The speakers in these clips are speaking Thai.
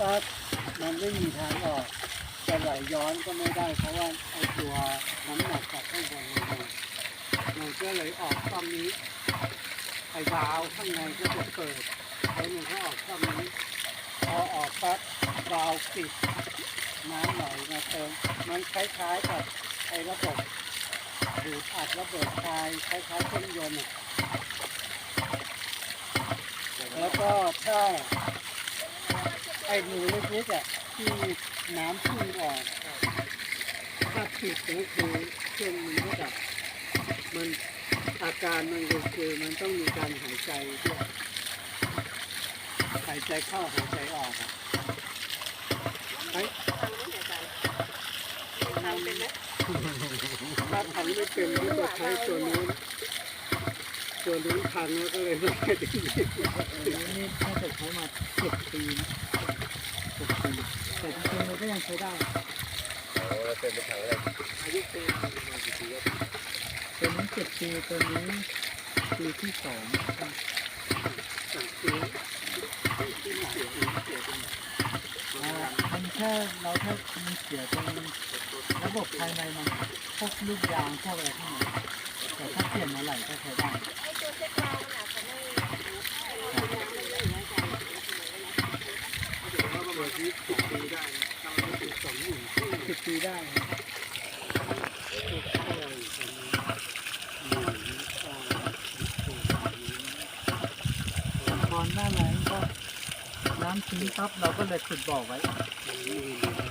ปั๊บมันไม่มีทางออกจะไหลย้อนก็ไม่ได้ เพราะว่าไอตัวน้ำหนักจากข้างบนลงมามันก็เลยออกช่องนี้ไอ้าวข้างในก็จะเปิดแล้วมันก็ออกช่องนี้พอออกปั๊บวาวปิดน้ำไหลมาเติมมันคล้ายๆกับไอ้ระบบดูดอัดระเบิดไฟคล้ายๆเครื่องยนต์แล้วก็ถ้า ไอ้รูเล็กๆอะที่น้ำพุ่งออกถ้าปิดก็คือเครื่องมันก็ดับมันอาการมันก็คือมันต้องมีการหายใจด้วยหายใจเข้าหายใจออกอะเฮ้ยถ้าทำไม่เป็นก็จะใช้ตัวนู้นตัวนู้นพังแล้วก็เลยไม่ได้ดีนี่ถ้าเกิดใช้มาเจ็ดปีนะ ปีแต่จริงๆมันก็ยังใช้ได้เราเป็นเป็นถังอะไรอายุเป็นประมาณกี่ปีแล้วตัวนี้เจ็ดปีตัวนี้ปีที่สองถ้ามันแค่เราแค่มีเสียตรงระบบภายในมันพวกลูกยางพวกอะไรทั้งหมดแต่ถ้าเปลี่ยนมาไหลก็ใช้ได้ แล้วก็เบอร์ที่สองปีได้ทำมาถึงสองหมื่นครึ่สิบปีได้ตอนหน้าแล้งก็น้ำทิ้งปั๊บเราก็เลยขุดบ่อไว้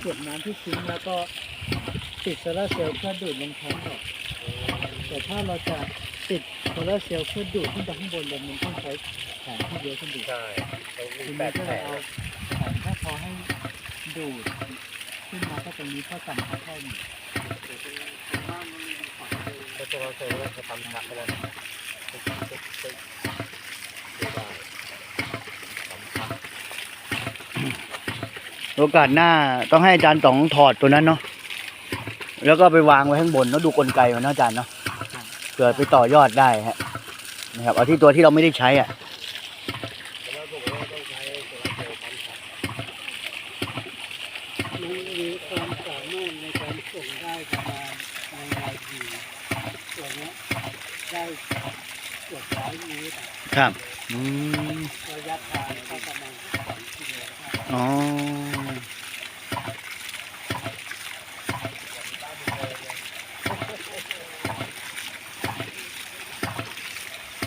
เก็บน้ำที่ทิ้งแล้วก็ติดโซลาร์เซลล์เพื่อดูดลงแทงก่อนแต่ถ้าเราจะติดโซลาร์เซลล์เพื่อดูดขึ้นไปข้างบนเลยมันต้องใช้แผงที่เยอะขึ้นดูดใช่ต้องทีมีแปนี้ก็เลยเอา พอให้ดูดขึ้นมาก็ตรงนี้เท่ากันเท่าเท่านี้ก็ตัวเราเซลล์เราทำถักไปแล้วตึ๊กตึ๊กตึ๊กไม่ได้ทำถักโอกาสหน้าต้องให้อาจารย์ต๋องถอดตัวนั้นเนาะแล้วก็ไปวางไว้ข้างบนแล้วดูกลไกมันเนาะอาจารย์เนาะเกิดไปต่อยอดได้ฮะนะครับเอาที่ตัวที่เราไม่ได้ใช้อะ แล้วผมก็ต้องใช้โซลาร์เซลล์ทำถัก มันมีความสามารถในการส่งได้ประมาณในรายปีส่วนนี้ได้เกือบร้อยเมตรอะครับอืมระยะทางก็ประมาณสองกิโลได้อ๋อ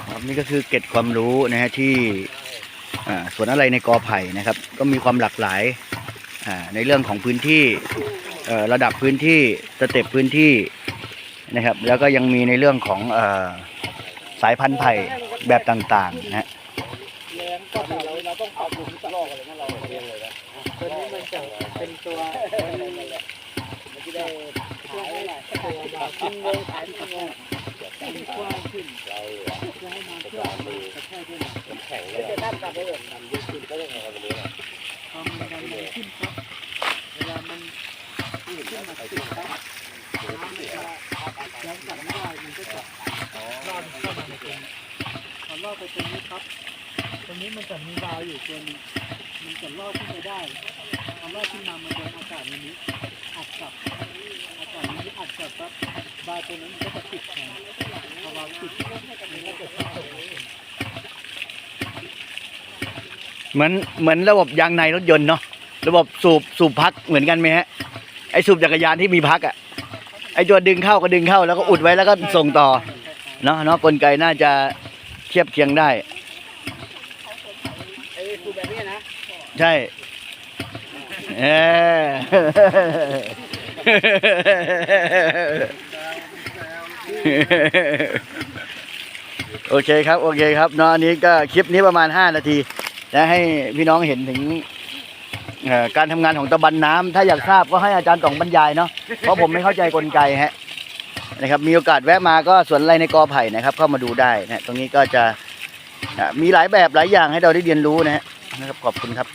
ครับนี่ก็คือเกร็ดความรู้นะฮะที่อ่าสวนอะไรในกอไผ่นะครับ ก็มีความหลากหลาย ในเรื่องของพื้นที่ระดับพื้นที่สเต็ปพื้นที่นะครับ แล้วก็ยังมีในเรื่องของอสายพันธุ์ไผ่แบบต่างๆนะฮะแรงก็แต่เราเราต้องปรับปรุงเลยนะเรานเลยนะตัวนี้มันจะเป็นตัวมันจะได้ขายอะไรตัวแบบกินเลย ไปตรงนี้ปั๊บตรงนี้มันจะมีวาล์วอยู่ตัวหนึงมันจะรอดขึ้นไปได้พอรอดขึ้นมามันโดนอากาศในนี้อัดกลับอากาศในนี้อัดกลับปั๊บวาล์วตัวนั้นมันก็จะปิดแทนพอวาล์วปิดมันก็จะขึ้นตรงนี้เหมือนเหมือนระบบยางในรถยนต์เนาะระบบสูบสูบพักเหมือนกันไหมฮะไอสูบจักรยานที่มีพักอะ่ะไอตัวดึงเข้าก็ดึงเข้าแล้วก็อุดไว้แล้วก็ส่งต่อเนาะเนาะกลไกน่าจะเทียบเคียงได้ ไอ้สูบแบบนี้นะใช่เออ โอเคครับ โอเคครับเนาะอันนี้ก็คลิปนี้ประมาณ 5 นาทีนะให้พี่น้องเห็นถึงเอ่อการทำงานของตะบันน้ำถ้าอยากทราบก็ให้อาจารย์ต่องบรรยายเนาะเพราะผมไม่เข้าใจกลไกฮะ นะครับมีโอกาสแวะมาก็สวนไรในกอไผ่นะครับ เข้ามาดูได้นะตรงนี้ก็จะมีหลายแบบหลายอย่างให้เราได้เรียนรู้นะฮะนะครับขอบคุณครับ